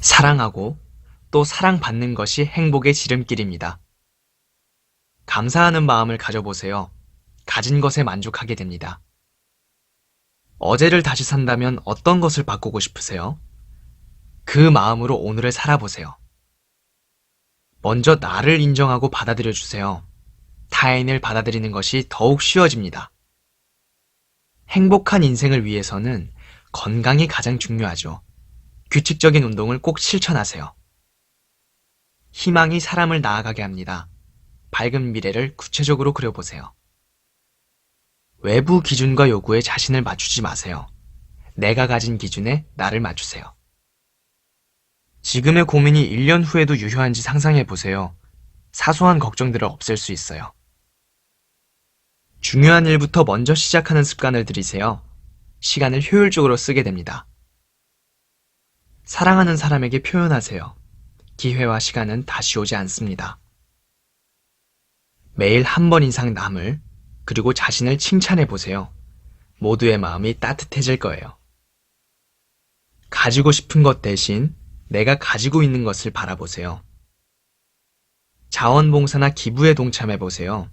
사랑하고 또 사랑받는 것이 행복의 지름길입니다. 감사하는 마음을 가져보세요. 가진 것에 만족하게 됩니다. 어제를 다시 산다면 어떤 것을 바꾸고 싶으세요? 그 마음으로 오늘을 살아보세요. 먼저 나를 인정하고 받아들여 주세요. 타인을 받아들이는 것이 더욱 쉬워집니다. 행복한 인생을 위해서는 건강이 가장 중요하죠. 규칙적인 운동을 꼭 실천하세요. 희망이 사람을 나아가게 합니다. 밝은 미래를 구체적으로 그려보세요. 외부 기준과 요구에 자신을 맞추지 마세요. 내가 가진 기준에 나를 맞추세요. 지금의 고민이 1년 후에도 유효한지 상상해 보세요. 사소한 걱정들을 없앨 수 있어요. 중요한 일부터 먼저 시작하는 습관을 들이세요. 시간을 효율적으로 쓰게 됩니다. 사랑하는 사람에게 표현하세요. 기회와 시간은 다시 오지 않습니다. 매일 한 번 이상 남을 그리고 자신을 칭찬해 보세요. 모두의 마음이 따뜻해질 거예요. 가지고 싶은 것 대신 내가 가지고 있는 것을 바라보세요. 자원봉사나 기부에 동참해 보세요.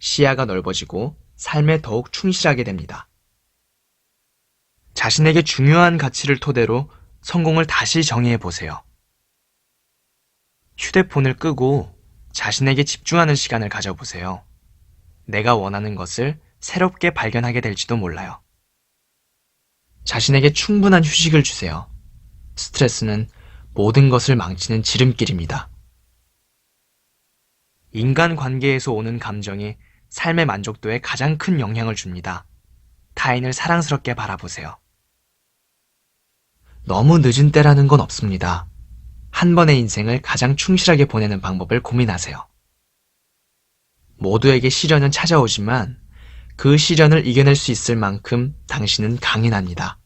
시야가 넓어지고 삶에 더욱 충실하게 됩니다. 자신에게 중요한 가치를 토대로 성공을 다시 정의해 보세요. 휴대폰을 끄고 자신에게 집중하는 시간을 가져보세요. 내가 원하는 것을 새롭게 발견하게 될지도 몰라요. 자신에게 충분한 휴식을 주세요. 스트레스는 모든 것을 망치는 지름길입니다. 인간 관계에서 오는 감정이 삶의 만족도에 가장 큰 영향을 줍니다. 타인을 사랑스럽게 바라보세요. 너무 늦은 때라는 건 없습니다. 한 번의 인생을 가장 충실하게 보내는 방법을 고민하세요. 모두에게 시련은 찾아오지만 그 시련을 이겨낼 수 있을 만큼 당신은 강인합니다.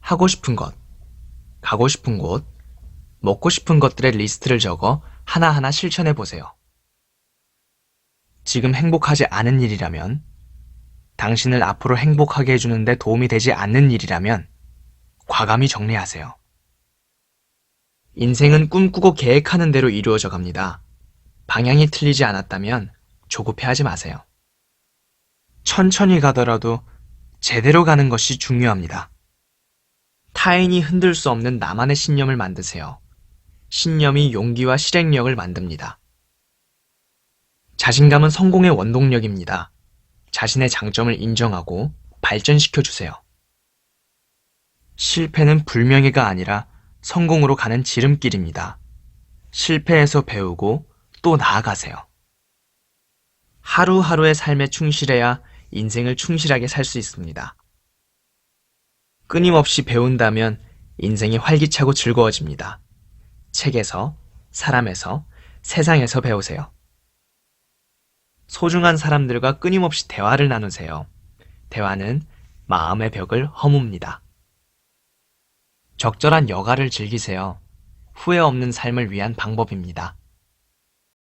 하고 싶은 것, 가고 싶은 곳, 먹고 싶은 것들의 리스트를 적어 하나하나 실천해 보세요. 지금 행복하지 않은 일이라면, 당신을 앞으로 행복하게 해주는데 도움이 되지 않는 일이라면, 과감히 정리하세요. 인생은 꿈꾸고 계획하는 대로 이루어져 갑니다. 방향이 틀리지 않았다면 조급해하지 마세요. 천천히 가더라도 제대로 가는 것이 중요합니다. 타인이 흔들 수 없는 나만의 신념을 만드세요. 신념이 용기와 실행력을 만듭니다. 자신감은 성공의 원동력입니다. 자신의 장점을 인정하고 발전시켜 주세요. 실패는 불명예가 아니라 성공으로 가는 지름길입니다. 실패에서 배우고 또 나아가세요. 하루하루의 삶에 충실해야 인생을 충실하게 살 수 있습니다. 끊임없이 배운다면 인생이 활기차고 즐거워집니다. 책에서, 사람에서, 세상에서 배우세요. 소중한 사람들과 끊임없이 대화를 나누세요. 대화는 마음의 벽을 허뭅니다. 적절한 여가를 즐기세요. 후회 없는 삶을 위한 방법입니다.